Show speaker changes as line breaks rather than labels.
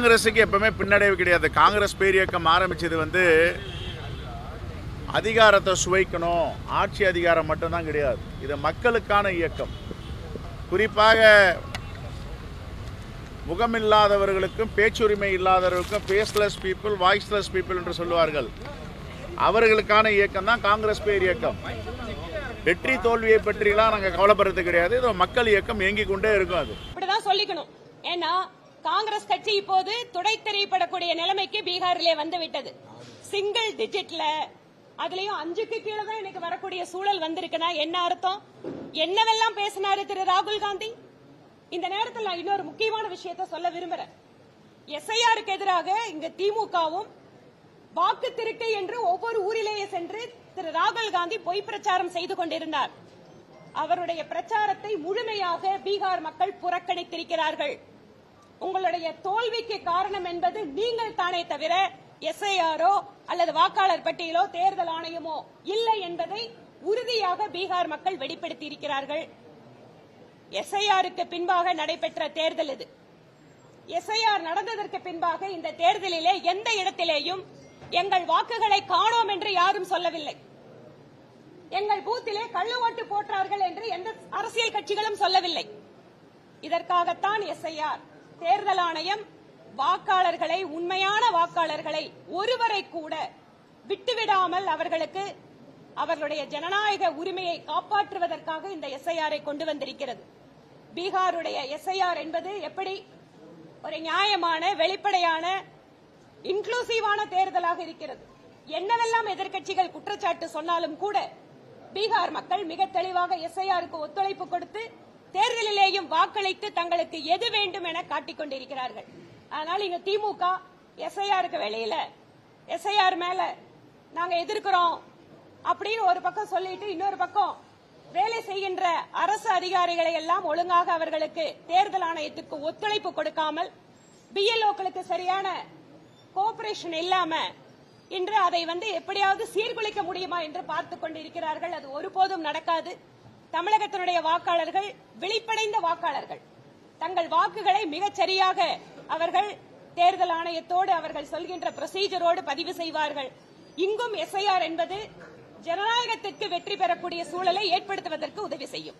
காங்கிரஸுக்கு எப்பவுமே பின்னடைவு கிடையாது. காங்கிரஸ் பேரியக்கம் ஆரம்பிச்சது வந்து அதிகாரத்தை சுவைக்கணும். ஆட்சி அதிகாரம் மட்டும்தான் கிடையாது. இது மக்களுக்கான இயக்கம். குறிப்பாக முகமில்லாதவர்களுக்கும் பேச்சுரிமை இல்லாதவர்களுக்கும் ஃபேஸ்லெஸ் பீப்புள் வாய்ஸ்லெஸ் பீப்புள் என்று சொல்லுவார்கள். அவர்களுக்கான இயக்கம் தான் காங்கிரஸ் பேர் இயக்கம் வெற்றி தோல்வியை பற்றிலாம் நாங்கள் கவலைப்படுறது கிடையாது. இது மக்கள் இயக்கம் இயங்கிக் கொண்டே இருக்கும் அது.
இப்படிதான் சொல்லிக்கணும். ஏன்னா காங்கிரஸ் கட்சி இப்போது துடை தெரியப்படக்கூடிய நிலைமைக்கு பீகாரிலே வந்துவிட்டது. சிங்கிள் டிஜிட்ல அதுலயும் அஞ்சுக்கு கீழே தான் எனக்கு வரக்கூடிய சூழல் வந்திருக்குன்னா என்ன அர்த்தம்? என்னவெல்லாம் பேசினாரு திரு ராகுல் காந்தி? இந்த நேரத்தில் நான் இன்னொரு முக்கியமான விஷயத்தை சொல்ல விரும்புறேன். எஸ்ஐஆருக்கு எதிராக இங்க திமுகவும் வாக்கு திருட்டு என்று ஒவ்வொரு ஊரிலேயே சென்று திரு ராகுல் காந்தி பொய் பிரச்சாரம் செய்து கொண்டிருந்தார். அவருடைய பிரச்சாரத்தை முழுமையாக பீகார் மக்கள் புறக்கணித்திருக்கிறார்கள். உங்களுடைய தோல்விக்கு காரணம் என்பது நீங்கள் தானே தவிர எஸ்ஐஆரோ அல்லது வாக்காளர் பட்டியலோ தேர்தல் ஆணையமோ இல்லை என்பதை உறுதியாக பீகார் மக்கள் வெளிப்படுத்தி இருக்கிறார்கள் எஸ்ஐஆருக்கு பின்பாக நடைபெற்ற தேர்தல் இது. எஸ்ஐஆர் நடந்ததற்கு பின்பாக இந்த தேர்தலிலே எந்த இடத்திலேயும் எங்கள் வாக்குகளை காணோம் என்று யாரும் சொல்லவில்லை. எங்கள் பூத்திலே கள்ள ஓட்டு போட்டார்கள் என்று எந்த அரசியல் கட்சிகளும் சொல்லவில்லை. இதற்காகத்தான் எஸ்ஐஆர் தேர்தல் ஆணையம் வாக்காளர்களை உண்மையான வாக்காளர்களை ஒருவரை கூட விட்டுவிடாமல் அவர்களுக்கு அவர்களுடைய ஜனநாயக உரிமையை காப்பாற்றுவதற்காக இந்த எஸ்ஐஆரை கொண்டு வந்திருக்கிறது. பீகாருடைய எஸ்ஐஆர் என்பது எப்படி ஒரு நியாயமான வெளிப்படையான இன்க்ளூசிவான தேர்தலாக இருக்கிறது. என்னவெல்லாம் எதிர்க்கட்சிகள் குற்றச்சாட்டு சொன்னாலும் கூட பீகார் மக்கள் மிக தெளிவாக எஸ்ஐஆருக்கு ஒத்துழைப்பு கொடுத்து தேர்தலிலேயும் வாக்களித்து தங்களுக்கு எது வேண்டும் என காட்டிக் கொண்டிருக்கிறார்கள் அதனால இங்க திமுக எஸ்ஐஆருக்கு வெளியில எஸ்ஐஆர் மேல நாங்க எதிர்க்கிறோம் அப்படின்னு ஒரு பக்கம் சொல்லிட்டு இன்னொரு பக்கம் வேலை செய்கின்ற அரசு அதிகாரிகளை எல்லாம் ஒழுங்காக அவர்களுக்கு தேர்தல் ஆணையத்துக்கு ஒத்துழைப்பு கொடுக்காமல் பிஎல்ஓக்களுக்கு சரியான கோஆபரேஷன் இல்லாம இன்று அதை வந்து எப்படியாவது சீர்குலைக்க முடியுமா என்று பார்த்துக் கொண்டிருக்கிறார்கள். அது ஒருபோதும் நடக்காது. தமிழகத்தினுடைய வாக்காளர்கள் விழிப்படைந்த வாக்காளர்கள். தங்கள் வாக்குகளை மிகச் சரியாக அவர்கள் தேர்தல் ஆணையத்தோடு அவர்கள் சொல்கின்ற ப்ரொசீஜரோடு பதிவு செய்வார்கள். இங்கும் எஸ்ஐஆர் என்பது ஜனநாயகத்திற்கு வெற்றி பெறக்கூடிய சூழலை ஏற்படுத்துவதற்கு உதவி செய்யும்.